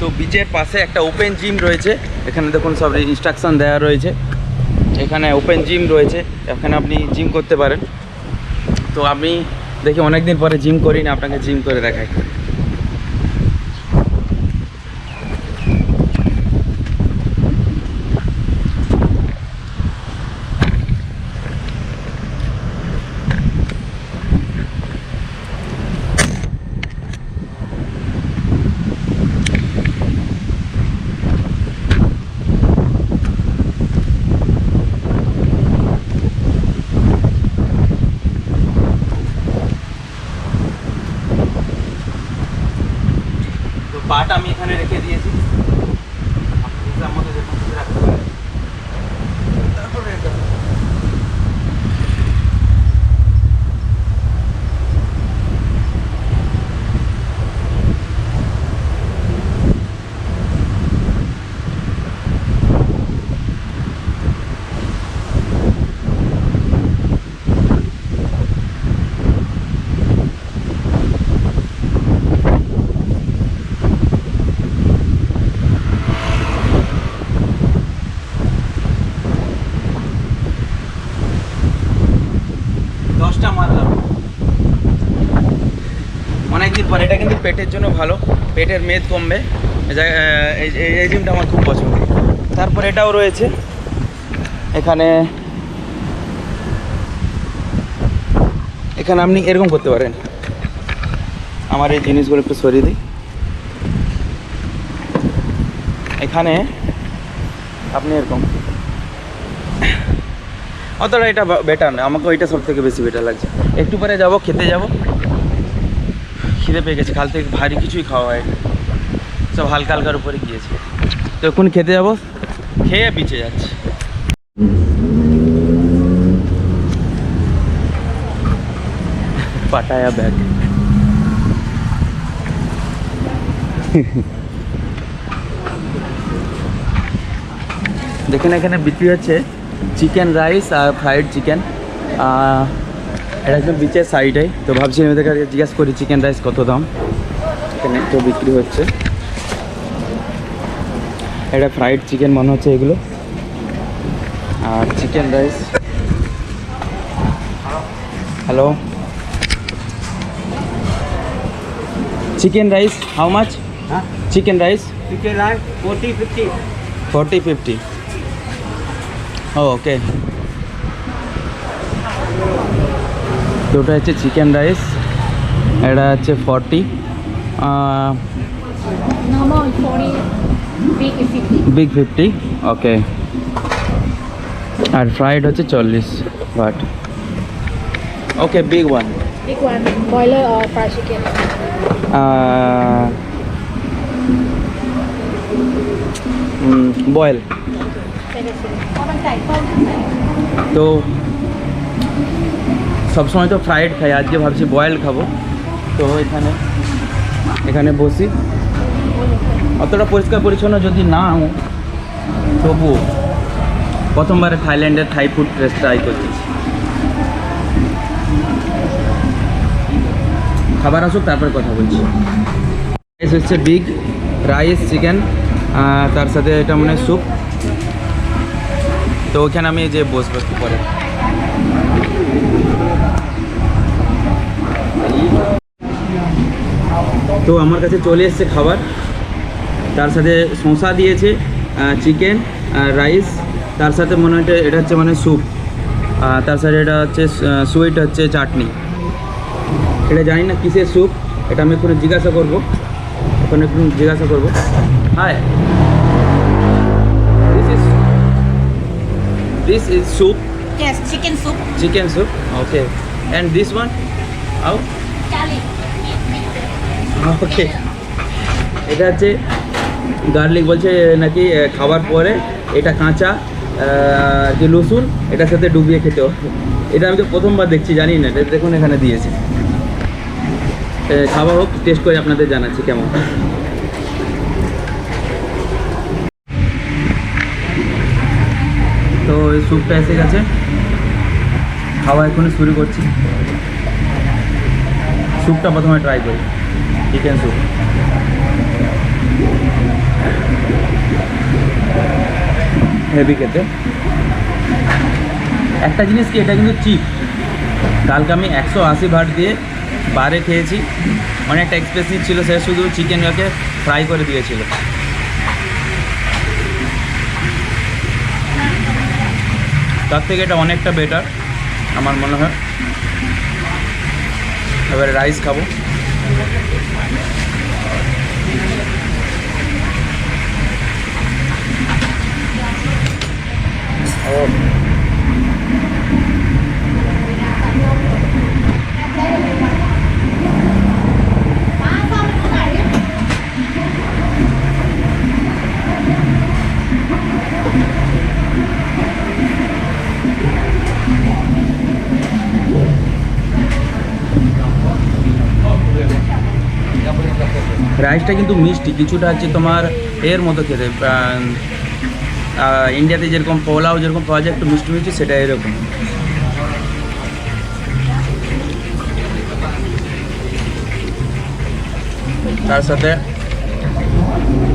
তো বিচের পাশে একটা ওপেন জিম রয়েছে। এখানে দেখুন সব ইনস্ট্রাকশন দেওয়া রয়েছে। এখানে ওপেন জিম রয়েছে। এখানে আপনি জিম করতে পারেন। তো আমি দেখি অনেকদিন পরে জিম করি না, আপনাকে জিম করে দেখাই। পাটা আমি এখানে রেখে দিয়েছি। দশটা মারলাম অনেকদিন পর, এটা কিন্তু পেটের জন্য ভালো, পেটের মেদ কমবে। এই জিমটা আমার খুব পছন্দ। তারপর এটাও রয়েছে। এখানে এখানে আপনি এরকম করতে পারেন। আমার এই জিনিসগুলো একটু সরিয়ে দিই। এখানে আপনি এরকম অতটা এটা বেটার না। আমাকে ওইটা সব থেকে বেশি বেটার লাগছে। একটু পরে যাব, খেতে যাব। খিদে পেয়ে গেছে। কাল থেকে ভারী কিছুই খাওয়া হয় সব হালকা হালকার উপরে গিয়েছে। তো এখন খেতে যাব। খেয়ে পিছিয়ে যাচ্ছে। পাটায়া ব্যাগ দেখেন এখানে বিক্রি হচ্ছে চিকেন রাইস আর ফ্রাইড চিকেন। এটা একদম বিচের সাইডে তো ভাবছি আমি কাছে জিজ্ঞাসা করি চিকেন রাইস কত দাম। এখানে তো বিক্রি হচ্ছে। এটা ফ্রাইড চিকেন মনে হচ্ছে এগুলো। আর chicken rice. Hello chicken rice how much? Chicken rice chicken rice 40, 50. Forty fifty okay দুটো হচ্ছে চিকেন রাইস এটা হচ্ছে forty Normal is 40, big is 50. Big fifty okay R fried হচ্ছে চল্লিশ but okay big one? Boil তো সবসময় তো fried খাই, আজকে ভাবছি বয়েল খাব। তো এখানে এখানে বসি। অতটা পরিষ্কার পরিচ্ছন্ন যদি না তবুও প্রথমবারে থাইল্যান্ডের থাই ফুড টেস্ট ট্রাই করতেছি খাবার আসুক, তারপরে কথা বলছি। রাইস হচ্ছে বিগ রাইস চিকেন তার সাথে এটা মানে স্যুপ তো ওখানে আমি যে বসবো একটু পরে। তো আমার কাছে চলে এসছে খাবার। তার সাথে শসা দিয়েছে চিকেন রাইস তার সাথে মনে হয় এটা- হচ্ছে মানে স্যুপ তার সাথে এটা হচ্ছে সুইট হচ্ছে চাটনি। এটা জানি না কিসের স্যুপ এটা আমি এখন জিজ্ঞাসা করব। এখন একটু জিজ্ঞাসা করব। Hi this is soup Yes, chicken soup. Chicken soup okay and this one আউ ওকে এটা হচ্ছে গার্লিক বলছে নাকি খাবার পরে এটা কাঁচা যে রসুন এটার সাথে ডুবিয়ে খেতে এটা আমি তো প্রথমবার দেখছি জানি না এটা দেখুন এখানে দিয়েছে। খাওয়া হোক টেস্ট করে আপনাদের জানাচ্ছি কেমন। তো এই স্যুপটা এসে গেছে। খাওয়া এখনই শুরু করছি। স্যুপটা প্রথমে ট্রাই করি। চিকেন স্যুপ হেভি খেতে। একটা জিনিস কি, এটা কিন্তু চিপ কালকে আমি একশো আশি ভাট দিয়ে বারে খেয়েছি। অনেকটা এক্সপেন্সিভ ছিল, সে শুধু চিকেনটাকে ফ্রাই করে দিয়েছিল। তার থেকে এটা অনেকটা বেটার আমার মনে হয়। এবারে রাইস খাব। রাইসটা কিন্তু মিষ্টি, কিছুটা হচ্ছে তোমার এর মতো খেতে ইন্ডিয়াতে যেরকম পোলাও যেরকম পাওয়া যায় একটু মিষ্টি মিষ্টি, সেটা এরকম। তার সাথে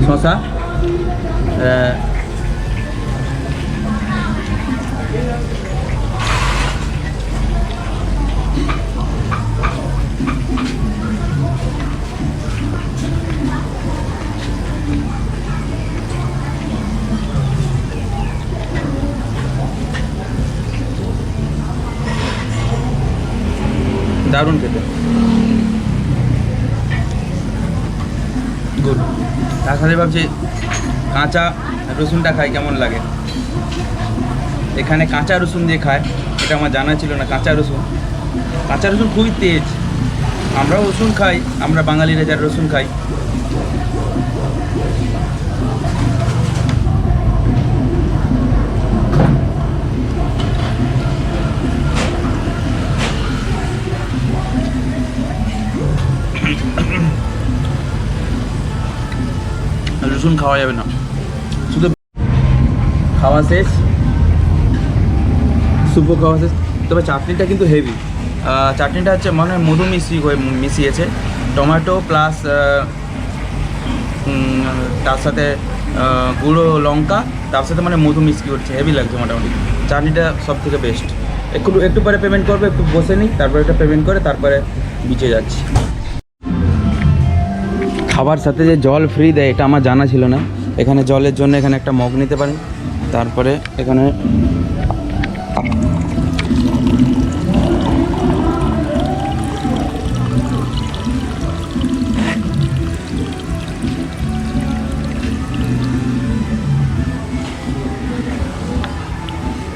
শশা তার ভাবছি কাঁচা রসুনটা খাই, কেমন লাগে? এখানে কাঁচা রসুন দিয়ে খায়, এটা আমার জানা ছিল না, কাঁচা রসুন। কাঁচা রসুন খুবই তেজ। আমরাও রসুন খাই, আমরা বাঙালিরা যারা রসুন খাই খাওয়া যাবে না। শুধু খাওয়া শেষ? সুপো খাওয়া শেষ? তবে চাটনিটা কিন্তু হেভি চাটনিটা হচ্ছে মানে মধু মিশিয়ে হয়ে মিশিয়েছে। টমেটো প্লাস তার সাথে গুঁড়ো লঙ্কা, তার সাথে মানে মধু মিশিয়ে করছে হেভি লাগছে মোটামুটি। চাটনিটা সব থেকে বেস্ট একটু একটু পরে পেমেন্ট করবে, একটু বসে নিই, তারপরে এটা পেমেন্ট করে, তারপরে বিচে যাচ্ছি। খাবার সাথে যে জল ফ্রি দেয়, এটা আমার জানা ছিল না। এখানে জলের জন্য এখানে একটা মগ নিতে পারেন। তারপরে এখানে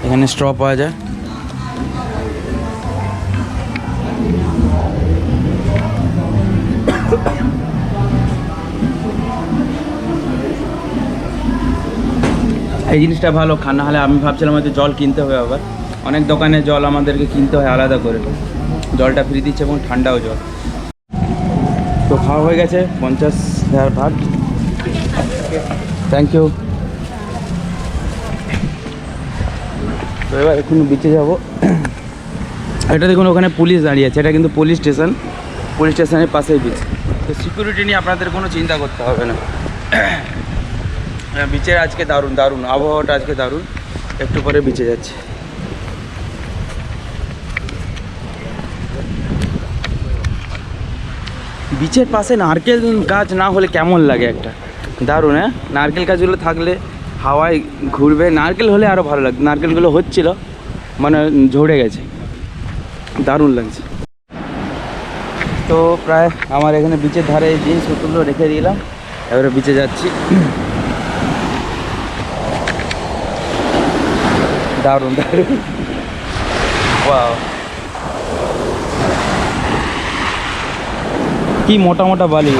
এখানে স্ট্র পাওয়া যায়। এই জিনিসটা ভালো, খানা হলে আমি ভাবছিলাম হয়তো জল কিনতে হবে আবার। অনেক দোকানে জল আমাদেরকে কিনতে হয় আলাদা করে। জলটা ফ্রি দিচ্ছে এবং ঠান্ডাও জল। তো খাওয়া হয়ে গেছে, পঞ্চাশ হাজার ভাট থ্যাংক ইউ তো এবার এখন বিচে যাব। এটা দেখুন, ওখানে পুলিশ দাঁড়িয়ে আছে। এটা কিন্তু পুলিশ স্টেশন। পুলিশ স্টেশনের পাশেই বিচ তো সিকিউরিটি নিয়ে আপনাদের কোনো চিন্তা করতে হবে না। বিচের আজকে দারুণ দারুণ। আবহাওয়াটা আজকে দারুণ। একটু পরে বিচে যাচ্ছে। বিচের পাশে নারকেল গাছ না হলে কেমন লাগে একটা? দারুণ হ্যাঁ? নারকেল গাছগুলো থাকলে হাওয়ায় ঘুরবে। নারকেল হলে আরও ভালো লাগবে নারকেলগুলো হচ্ছিল মানে ঝরে গেছে। দারুণ লাগছে। তো প্রায় আমার এখানে বিচের ধারে জিনিসপত্রগুলো রেখে দিলাম। এবারে বিচে যাচ্ছি। দারুণ দারুণ। কি মোটা মোটা বালি।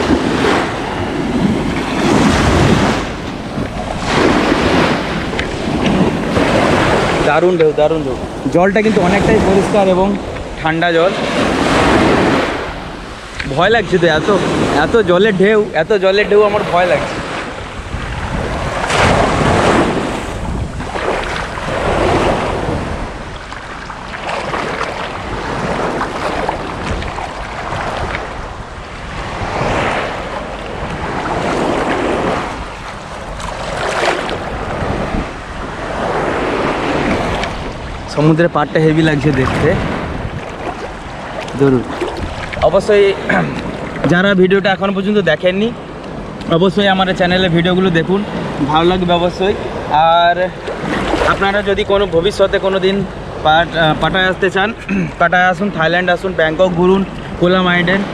দারুণ ঢেউ দারুণ ঢেউ। জলটা কিন্তু অনেকটাই পরিষ্কার এবং ঠান্ডা জল। ভয় লাগছে তো এত এত জলের ঢেউ এত জলের ঢেউ আমার ভয় লাগছে। সমুদ্রের পাড়টা হেভি লাগছে দেখতে। ধরুন। অবশ্যই যারা ভিডিওটা এখন পর্যন্ত দেখেননি, অবশ্যই আমার চ্যানেলে ভিডিওগুলো দেখুন। ভালো লাগবে অবশ্যই। আর আপনারা যদি কোনো ভবিষ্যতে কোনো দিন পাটায় আসতে চান, পাটায় আসুন, থাইল্যান্ড আসুন, ব্যাংকক ঘুরুন কোলাম আইল্যান্ড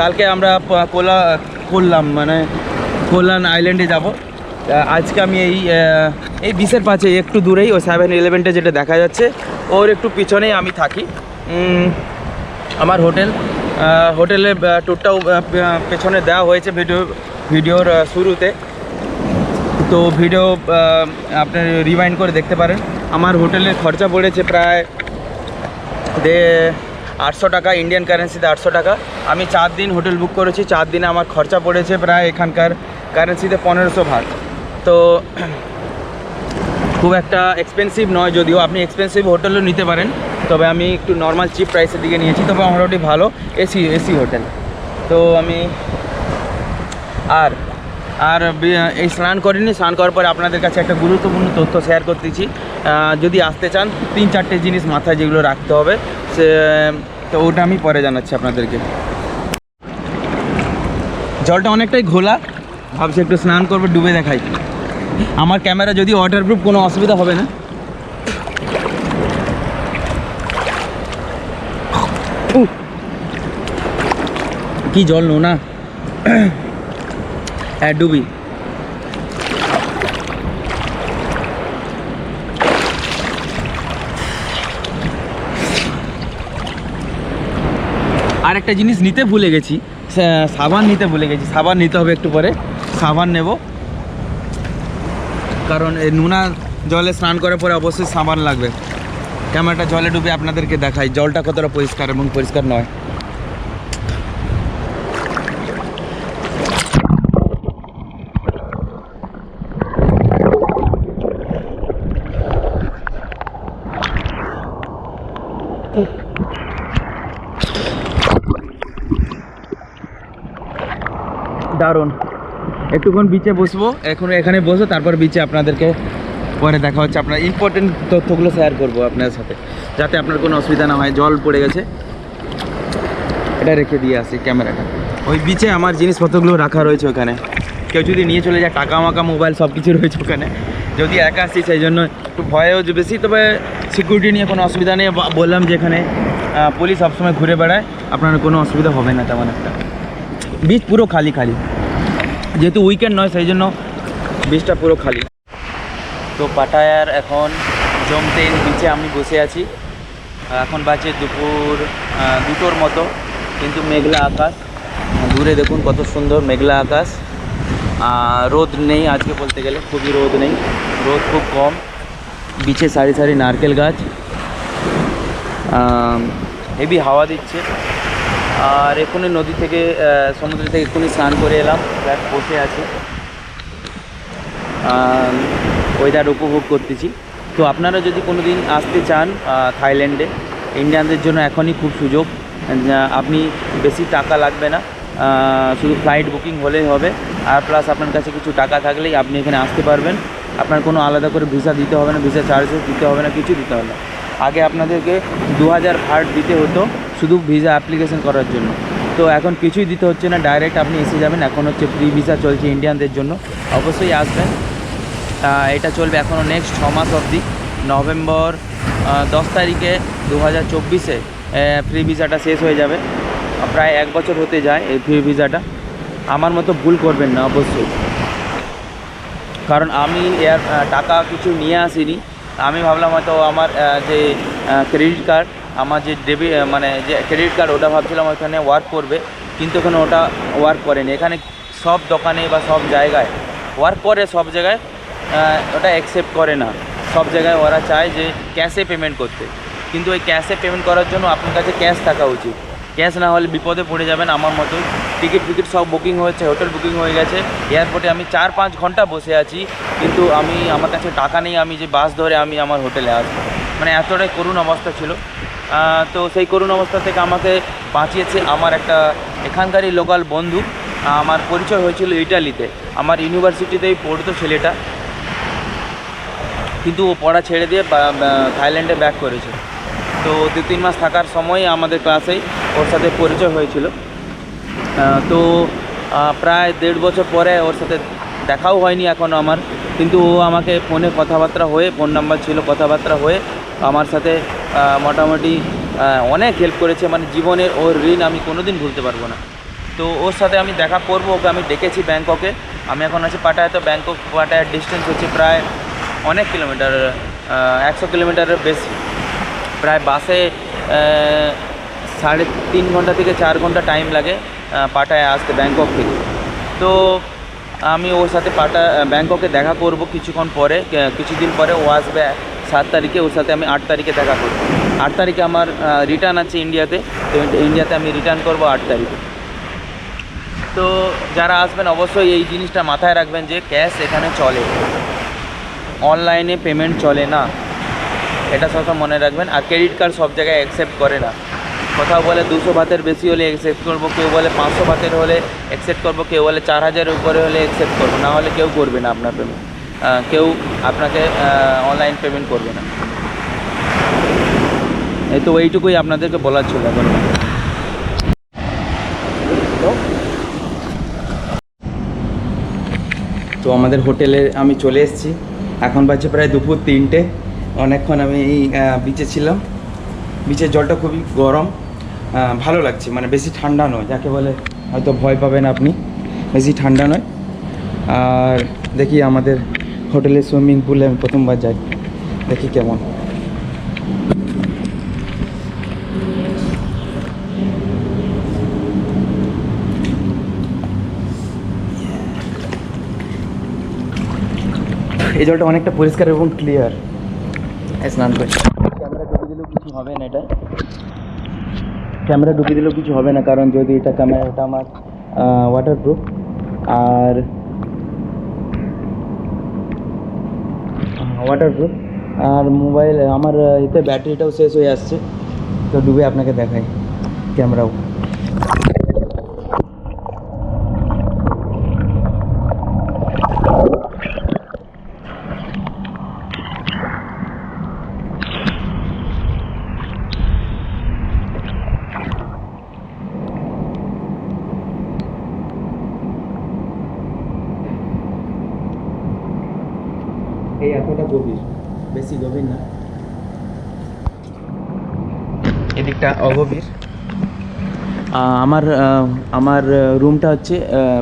কালকে আমরা কোলা করলাম মানে কোলান আইল্যান্ডে যাব। আজকে আমি এই এই বিশের পাশে একটু দূরেই, ও সেভেন ইলেভেনটা যেটা দেখা যাচ্ছে, ওর একটু পিছনেই আমি থাকি। আমার হোটেল হোটেলে ট্যুরটাও পেছনে দেওয়া হয়েছে ভিডিও ভিডিওর শুরুতে। তো ভিডিও আপনি রিমাইন্ড করে দেখতে পারেন। আমার হোটেলের খরচা পড়েছে প্রায় দে, আটশো টাকা ইন্ডিয়ান কারেন্সিতে আটশো টাকা। আমি চার দিন হোটেল বুক করেছি, চার দিনে আমার খরচা পড়েছে প্রায় এখানকার কারেন্সিতে পনেরোশো ভাগ। তো খুব একটা এক্সপেন্সিভ নয় যদিও। আপনি এক্সপেন্সিভ হোটেলও নিতে পারেন, তবে আমি একটু নর্মাল চিপ প্রাইসের দিকে নিয়েছি, তবে মোটামুটি ভালো এসি এসি হোটেল তো আমি আর আর এই স্নান করিনি, স্নান করার পরে আপনাদের কাছে একটা গুরুত্বপূর্ণ তথ্য শেয়ার করতেছি যদি আসতে চান, তিন চারটে জিনিস মাথায় যেগুলো রাখতে হবে, সে, তো ওটা আমি পরে জানাচ্ছি আপনাদেরকে। জলটা অনেকটাই ঘোলা, ভাবছি একটু স্নান করব, ডুবে দেখাই। আমার ক্যামেরা যদি ওয়াটারপ্রুফ কোনো অসুবিধা হবে না। কি জল নোনা হ্যাঁ ডুবি। আর একটা জিনিস নিতে ভুলে গেছি। সাবান নিতে ভুলে গেছি। সাবান নিতে হবে একটু পরে। সাবান নেব। কারণ এই নোনা জলে স্নান করার পরে অবশ্যই সাবান লাগবে। ক্যামেরাটা জলে ডুবে আপনাদেরকে দেখাই। জলটা কতটা পরিষ্কার এবং পরিষ্কার নয় দারুণ একটুক্ষণ বিচে বসবো। এখন এখানে বসো, তারপর বিচে আপনাদেরকে পরে দেখা হচ্ছে। আপনার ইম্পর্টেন্ট তথ্যগুলো শেয়ার করব আপনার সাথে, যাতে আপনার কোনো অসুবিধা না হয়, জল পড়ে গেছে। এটা রেখে দিয়ে আসি ক্যামেরাটা। ওই বিচে আমার জিনিসপত্রগুলো রাখা রয়েছে ওখানে। কেউ যদি নিয়ে চলে যায়, টাকা মাকা মোবাইল সব কিছু রয়েছে ওখানে। যদি একা আসি, সেই জন্য একটু ভয়ও বেশি, তবে সিকিউরিটি নিয়ে কোনো অসুবিধা নেই। বললাম যে এখানে পুলিশ সবসময় ঘুরে বেড়ায়, আপনার কোনো অসুবিধা হবে না তেমন একটা। বিচ পুরো খালি খালি। যেহেতু উইকেন্ড নয়, সেই জন্য বিচটা পুরো খালি। তো পাটায়ার এখন জমতেন বিচে আমি বসে আছি। এখন বাজে দুপুর দুটোর মতো, কিন্তু মেঘলা আকাশ। দূরে দেখুন কত সুন্দর মেঘলা আকাশ। রোদ নেই আজকে বলতে গেলে, খুবই রোদ নেই। রোদ খুব কম। বিচে সারি সারি নারকেল গাছ। হেভি হাওয়া দিচ্ছে। আর এক্ষুনি নদী থেকে সমুদ্র থেকে এক্ষুনি স্নান করে এলাম, ব্যাস বসে আছি। ওয়েদার উপভোগ করতেছি। তো আপনারা যদি কোনো দিন আসতে চান থাইল্যান্ডে, ইন্ডিয়ানদের জন্য এখনই খুব সুযোগ। আপনি বেশি টাকা লাগবে না। শুধু ফ্লাইট বুকিং হলেই হবে। আর প্লাস আপনার কাছে কিছু টাকা থাকলেই আপনি এখানে আসতে পারবেন। আপনার কোনো আলাদা করে ভিসা দিতে হবে না ভিসা চার্জেস দিতে হবে না, কিছু দিতে হবে না। আগে আপনাদেরকে দু হাজার ভাট দিতে হতো। শুধু ভিসা অ্যাপ্লিকেশন করার জন্য। তো এখন কিছুই দিতে হচ্ছে না ডাইরেক্ট আপনি এসে যাবেন। এখন হচ্ছে ফ্রি ভিসা চলছে ইন্ডিয়ানদের জন্য। অবশ্যই আসবেন। এটা চলবে এখনও নেক্সট ছ মাস অবধি। নভেম্বর দশ তারিখে দু হাজার চব্বিশে ফ্রি ভিসাটা শেষ হয়ে যাবে। প্রায় এক বছর হতে যায় এই ফ্রি ভিসাটা আমার মতো ভুল করবেন না, অবশ্যই। কারণ আমি এর টাকা কিছু নিয়ে আসিনি। আমি ভাবলাম হয়তো আমার যে ক্রেডিট কার্ড আমার যে ডেবি আহ, মানে যে ক্রেডিট কার্ড ওটা ভাবছিলাম ওখানে ওয়ার্ক করবে কিন্তু ওখানে ওটা ওয়ার্ক করেনি। এখানে সব দোকানে বা সব জায়গায় ওয়ার্ক করে সব জায়গায় ওটা অ্যাকসেপ্ট করে না। সব জায়গায় ওরা চায় যে ক্যাশে পেমেন্ট করতে। কিন্তু ওই ক্যাশে পেমেন্ট করার জন্য আপনার কাছে ক্যাশ থাকা উচিত। ক্যাশ না হলে বিপদে পড়ে যাবেন আমার মতোই। টিকিট ফিকিট সব বুকিং হয়েছে হোটেল বুকিং হয়ে গেছে। এয়ারপোর্টে আমি চার পাঁচ ঘণ্টা বসে আছি কিন্তু আমি আমার কাছে টাকা নেই আমি যে বাস ধরে আমি আমার হোটেলে আসব। মানে এতটাই করুণ অবস্থা ছিল। তো সেই করুণ অবস্থা থেকে আমাকে বাঁচিয়েছে আমার একটা এখানকারই লোকাল বন্ধু। আমার পরিচয় হয়েছিল ইটালিতে। আমার ইউনিভার্সিটিতেই পড়তো ছেলেটা। কিন্তু ও পড়া ছেড়ে দিয়ে থাইল্যান্ডে ব্যাক করেছে। তো দু তিন মাস থাকার সময় আমাদের ক্লাসেই ওর সাথে পরিচয় হয়েছিল। তো প্রায় দেড় বছর পরে ওর সাথে দেখাও হয়নি এখনও আমার। কিন্তু ও আমাকে ফোনে কথাবার্তা হয়ে ফোন নাম্বার ছিল কথাবার্তা হয়ে আমার সাথে মোটামুটি অনেক হেল্প করেছে। মানে জীবনের ওর ঋণ আমি কোনো দিন ভুলতে পারব না। তো ওর সাথে আমি দেখা করব, ওকে আমি ডেকেছি ব্যাংককে। আমি এখন আছি পাটায়, তো ব্যাংকক পাটায়ার ডিস্টেন্স হচ্ছে প্রায় অনেক কিলোমিটার একশো কিলোমিটারের বেশি। প্রায় বাসে সাড়ে তিন ঘণ্টা থেকে চার ঘণ্টা টাইম লাগে পাটায় আসতে ব্যাংকক থেকে। তো আমি ওর সাথে পাটা, ব্যাংককে দেখা করব কিছুক্ষণ পরে কিছুদিন পরে ও আসবে সাত তারিখে, ওর সাথে আমি আট তারিখে দেখা করব। আট তারিখে আমার রিটার্ন আছে ইন্ডিয়াতে তো ইন্ডিয়াতে আমি রিটার্ন করব আট তারিখে। তো যারা আসবেন, অবশ্যই এই জিনিসটা মাথায় রাখবেন যে ক্যাশ এখানে চলে। অনলাইনে পেমেন্ট চলে না। এটা সবসময় মনে রাখবেন। আর ক্রেডিট কার্ড সব জায়গায় অ্যাকসেপ্ট করে না। কোথাও বলে দুশো ভাতের বেশি হলে অ্যাকসেপ্ট করব, কেউ বলে পাঁচশো ভাতের হলে অ্যাকসেপ্ট করব, কেউ বলে চার হাজারের উপরে হলে অ্যাকসেপ্ট করব। না হলে কেউ করবে না আপনার পেমেন্ট কেউ আপনাকে অনলাইন পেমেন্ট করবে না। এই তো এইটুকুই আপনাদেরকে বলার ছিল তো আমাদের হোটেলে আমি চলে এসেছি। এখন বাজছে প্রায় দুপুর তিনটে। অনেকক্ষণ আমি এই বিচে ছিলাম। বিচের জলটা খুবই গরম। ভালো লাগছে। মানে বেশি ঠান্ডা নয়, যাকে বলে হয়তো ভয় পাবেন আপনি। বেশি ঠান্ডা নয়। আর দেখি আমাদের হোটেলের সুইমিং পুলে আমি প্রথমবার যাই। দেখি কেমন। এই জলটা অনেকটা পরিষ্কার এবং ক্লিয়ার স্নান করছি ক্যামেরা ডুবে দিলেও কিছু হবে না এটা। ক্যামেরা ডুবে দিলেও কিছু হবে না, কারণ যদি এটা ক্যামেরাটা আমার ওয়াটারপ্রুফ আর ওয়াটারপ্রুফ আর মোবাইল আমার এতে ব্যাটারিটাও শেষ হয়ে আসছে। তো ডুবে আপনাকে দেখাই ক্যামেরাও। এই এতটা গভীর? বেশি গভীর না। এদিকটা অগভীর। আমার আমার রুমটা হচ্ছে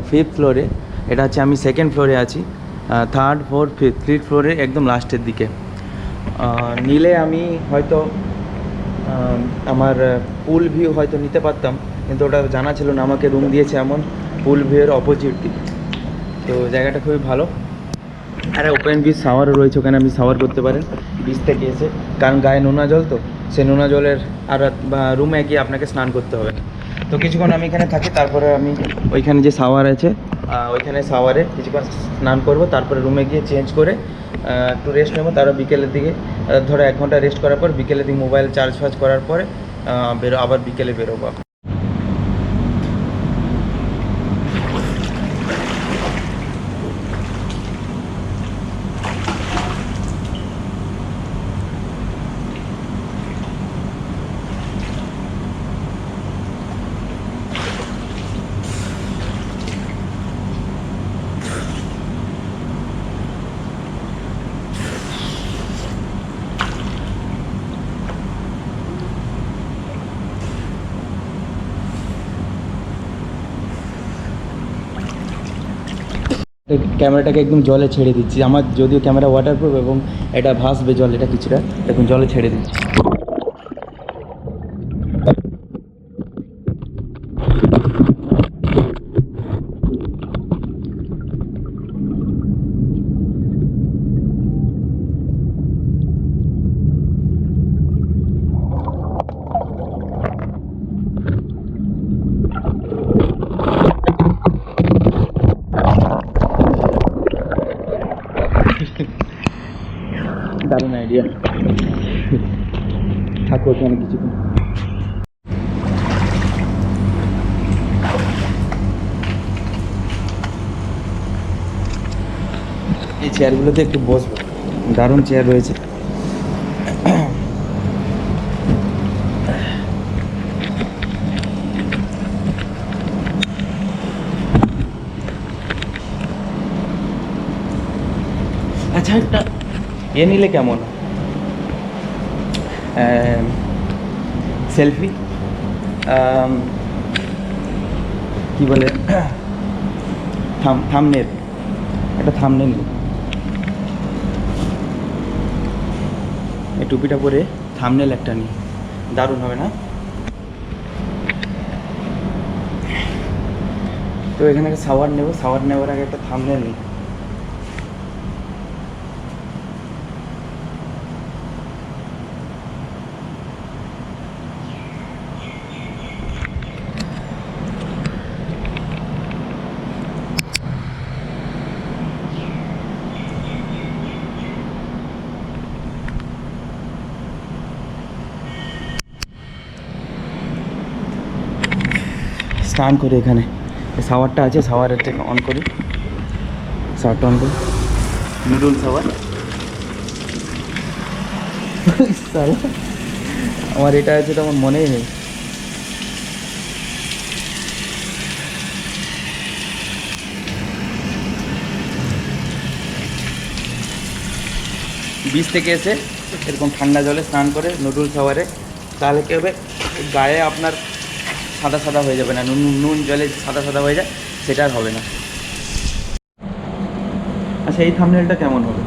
ফিফথ ফ্লোরে এটা হচ্ছে আমি সেকেন্ড ফ্লোরে আছি। থার্ড ফোর্থ ফিফথ ফিফথ ফ্লোরে একদম লাস্টের দিকে। নিলে আমি হয়তো আমার পুল ভিউ হয়তো নিতে পারতাম কিন্তু ওটা জানা ছিল না আমাকে রুম দিয়েছে এমন পুল ভিউয়ের অপোজিট দিকে তো জায়গাটা খুবই ভালো। আরে ওপেন বিচ শাওয়ারও রয়েছে, ওখানে আপনি শাওয়ার করতে পারেন বিচ থেকে এসে। কারণ গায়ে নোনা জল তো, সে নোনা জলের আর রুমে গিয়ে আপনাকে স্নান করতে হবে। তো কিছুক্ষণ আমি এখানে থাকি, তারপরে আমি ওইখানে যে শাওয়ার আছে ওইখানে শাওয়ারে কিছুক্ষণ স্নান করব, তারপরে রুমে গিয়ে চেঞ্জ করে একটু রেস্ট নেব। তারপর বিকেলের দিকে ধরো এক ঘণ্টা রেস্ট করার পর, বিকেলের দিকে মোবাইল চার্জ ফার্জ করার পরে বেরো, আবার বিকেলে বেরোবো। ক্যামেরাটাকে একদম জলে ছেড়ে দিচ্ছি। আমার যদিও ক্যামেরা ওয়াটারপ্রুফ এবং এটা ভাসবে জল, এটা কিছুটা এখন জলে ছেড়ে দিচ্ছি। দারুণ আইডিয়া থাকো অনেক কিছুক্ষণ এই চেয়ারগুলোতে একটু বসবো। দারুণ চেয়ার রয়েছে। আচ্ছা একটা এ নিলে কেমন? সেলফি? কি বলে? থাম, থামনেল। একটা থামনেল এই টুপিটা পরে থামনেল একটা নিই। দারুণ হবে না? তো এখানে একটা সাওয়ার নেব, সাওয়ার নেওয়ার আগে একটা থামনেল নিই। স্নান করি এখানে। শাওয়ারটা আছে শাওয়ারের থেকে অন করি। শাওয়ারটা অন করি। নুডল শাওয়ার শালা, আমার এটা আছে তো আমার মনেই নেই। বীজ থেকে এসে এরকম ঠান্ডা জলে স্নান করে নুডল শাওয়ারে তাহলে কী হবে? গায়ে আপনার সাদা সাদা হয়ে যাবে না, নুন নুন জলে সাদা সাদা হয়ে যায়, সেটা আর হবে না। আচ্ছা এই থামনেলটা কেমন হবে?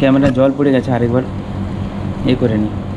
ক্যামেরা জল পড়ে গেছে আরেকবার। এ করে নিই।